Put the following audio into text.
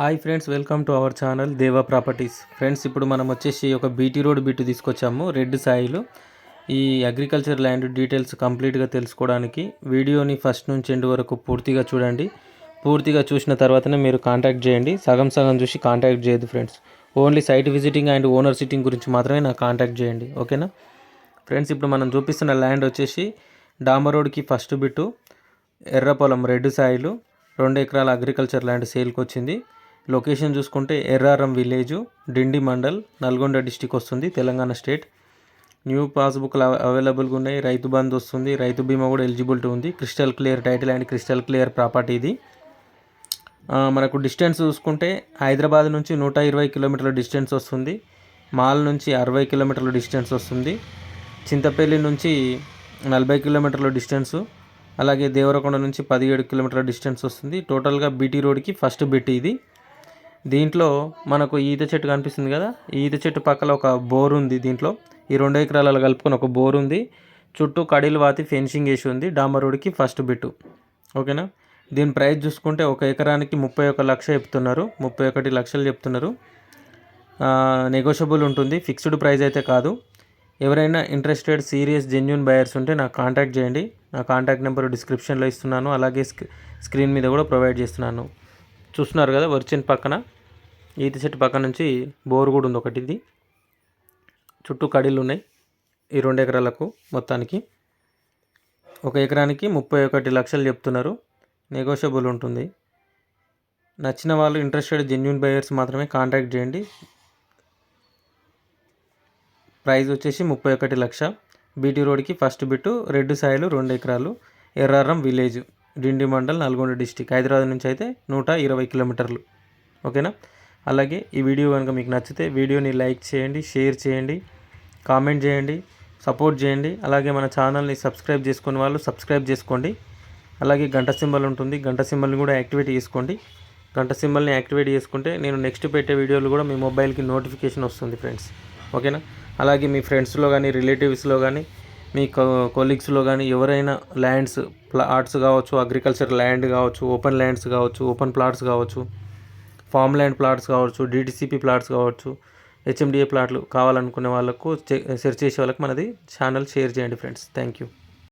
Hi friends welcome to our channel Deva properties. Friends ఇప్పుడు మనం వచ్చేసి ఒక బీటీ రోడ్ బిట్టు తీసుకొచ్చాము రెడ్ సాయిలు. ఈ అగ్రికల్చర్ ల్యాండ్ డీటెయిల్స్ కంప్లీట్గా తెలుసుకోవడానికి వీడియోని ఫస్ట్ నుంచి ఎండ్ వరకు పూర్తిగా చూడండి. పూర్తిగా చూసిన తర్వాతనే మీరు కాంటాక్ట్ చేయండి. సగం సగం చూసి కాంటాక్ట్ చేయదు friends. Only site visiting and owner sitting గురించి మాత్రమే నాకు కాంటాక్ట్ చేయండి ఓకేనా? ఫ్రెండ్స్ ఇప్పుడు మనం చూపిస్తున్న ల్యాండ్ వచ్చేసి డాంబర్ రోడ్కి ఫస్ట్ బిట్టు ఎర్రపొలం రెడ్ సాయిలు రెండు ఎకరాల అగ్రికల్చర్ ల్యాండ్ సేల్కి వచ్చింది. లొకేషన్ చూసుకుంటే ఎర్రారం విలేజు డిండి మండల్ నల్గొండ డిస్టిక్ వస్తుంది తెలంగాణ స్టేట్. న్యూ పాస్బుక్లు అవైలబుల్గా ఉన్నాయి రైతు బంధు వస్తుంది రైతు బీమా కూడా ఎలిజిబిలిటీ ఉంది. Crystal clear title and crystal clear property ఇది. మనకు డిస్టెన్స్ చూసుకుంటే హైదరాబాద్ నుంచి నూట ఇరవై కిలోమీటర్ల డిస్టెన్స్ వస్తుంది. మాల్ నుంచి అరవై కిలోమీటర్ల డిస్టెన్స్ వస్తుంది. చింతపల్లి నుంచి నలభై కిలోమీటర్ల డిస్టెన్సు. అలాగే దేవరకొండ నుంచి పదిహేడు కిలోమీటర్ల డిస్టెన్స్ వస్తుంది. టోటల్గా బీటీ రోడ్కి ఫస్ట్ బిట్ ఇది. దీంట్లో మనకు ఈత చెట్టు కనిపిస్తుంది కదా? ఈత చెట్టు పక్కన ఒక బోర్ ఉంది దీంట్లో. ఈ రెండు ఎకరాలలో కలుపుకొని ఒక బోర్ ఉంది. చుట్టూ కడీలు వాతి ఫెన్సింగ్ వేసి ఉంది. డాంబర్ రోడ్కి ఫస్ట్ బిట్టు. ఓకేనా? దీని ప్రైస్ చూసుకుంటే ఒక ఎకరానికి ముప్పై ఒక లక్ష చెప్తున్నారు. ముప్పై ఒకటి లక్షలు చెప్తున్నారు. నెగోషియబుల్ ఉంటుంది. ఫిక్స్డ్ ప్రైస్ అయితే కాదు. ఎవరైనా ఇంట్రెస్టెడ్ సీరియస్ జెన్యున్ బయర్స్ ఉంటే నాకు కాంటాక్ట్ చేయండి. నా కాంటాక్ట్ నెంబర్ డిస్క్రిప్షన్లో ఇస్తున్నాను. అలాగే స్క్రీన్ మీద కూడా ప్రొవైడ్ చేస్తున్నాను. చూస్తున్నారు కదా వర్చిన్ పక్కన. ఈత చెట్టు పక్కన నుంచి బోర్ కూడా ఉంది ఒకటి ఇది చుట్టూ కడీలు ఉన్నాయి ఈ రెండు ఎకరాలకు మొత్తానికి. ఒక ఎకరానికి ముప్పై ఒకటి లక్షలు చెప్తున్నారు. నెగోషియబుల్ ఉంటుంది. నచ్చిన వాళ్ళు ఇంట్రెస్టెడ్ జెన్యున్ బయర్స్ మాత్రమే కాంటాక్ట్ చేయండి. ప్రైస్ వచ్చేసి ముప్పై ఒకటి లక్ష. బీటీ రోడ్కి ఫస్ట్ బిట్టు రెడ్ సాయిలు రెండు ఎకరాలు. ఎర్రారం విలేజ్. డిండి మండల్ నల్గొండ డిస్టిక్. హైదరాబాద్ నుంచి అయితే నూట ఇరవై కిలోమీటర్లు. ఓకేనా? అలాగే ఈ వీడియో కనుక మీకు నచ్చితే వీడియోని లైక్ చేయండి షేర్ చేయండి కామెంట్ చేయండి సపోర్ట్ చేయండి. అలాగే మన ఛానల్ని సబ్స్క్రైబ్ చేసుకునే వాళ్ళు సబ్స్క్రైబ్ చేసుకోండి. అలాగే గంట సింబల్ ఉంటుంది. గంట సింబల్ని కూడా యాక్టివేట్ చేసుకోండి. గంట సింబల్ని యాక్టివేట్ చేసుకుంటే నేను నెక్స్ట్ పెట్టే వీడియోలు కూడా మీ మొబైల్కి నోటిఫికేషన్ వస్తుంది ఫ్రెండ్స్. ఓకేనా? అలాగే మీ ఫ్రెండ్స్లో కానీ రిలేటివ్స్లో కానీ మీ కొలీగ్స్లో కానీ ఎవరైనా ల్యాండ్స్ ప్లాట్స్ కావచ్చు అగ్రికల్చర్ ల్యాండ్ కావచ్చు ఓపెన్ ల్యాండ్స్ కావచ్చు ఓపెన్ ప్లాట్స్ కావచ్చు ఫామ్ ల్యాండ్ ప్లాట్స్ కావచ్చు D D C P plots కావచ్చు హెచ్ఎండిఏ ప్లాట్లు కావాలనుకునే వాళ్ళకు సెర్చ్ చేసే వాళ్ళకి మనది ఛానల్ షేర్ చేయండి ఫ్రెండ్స్ థ్యాంక్ యూ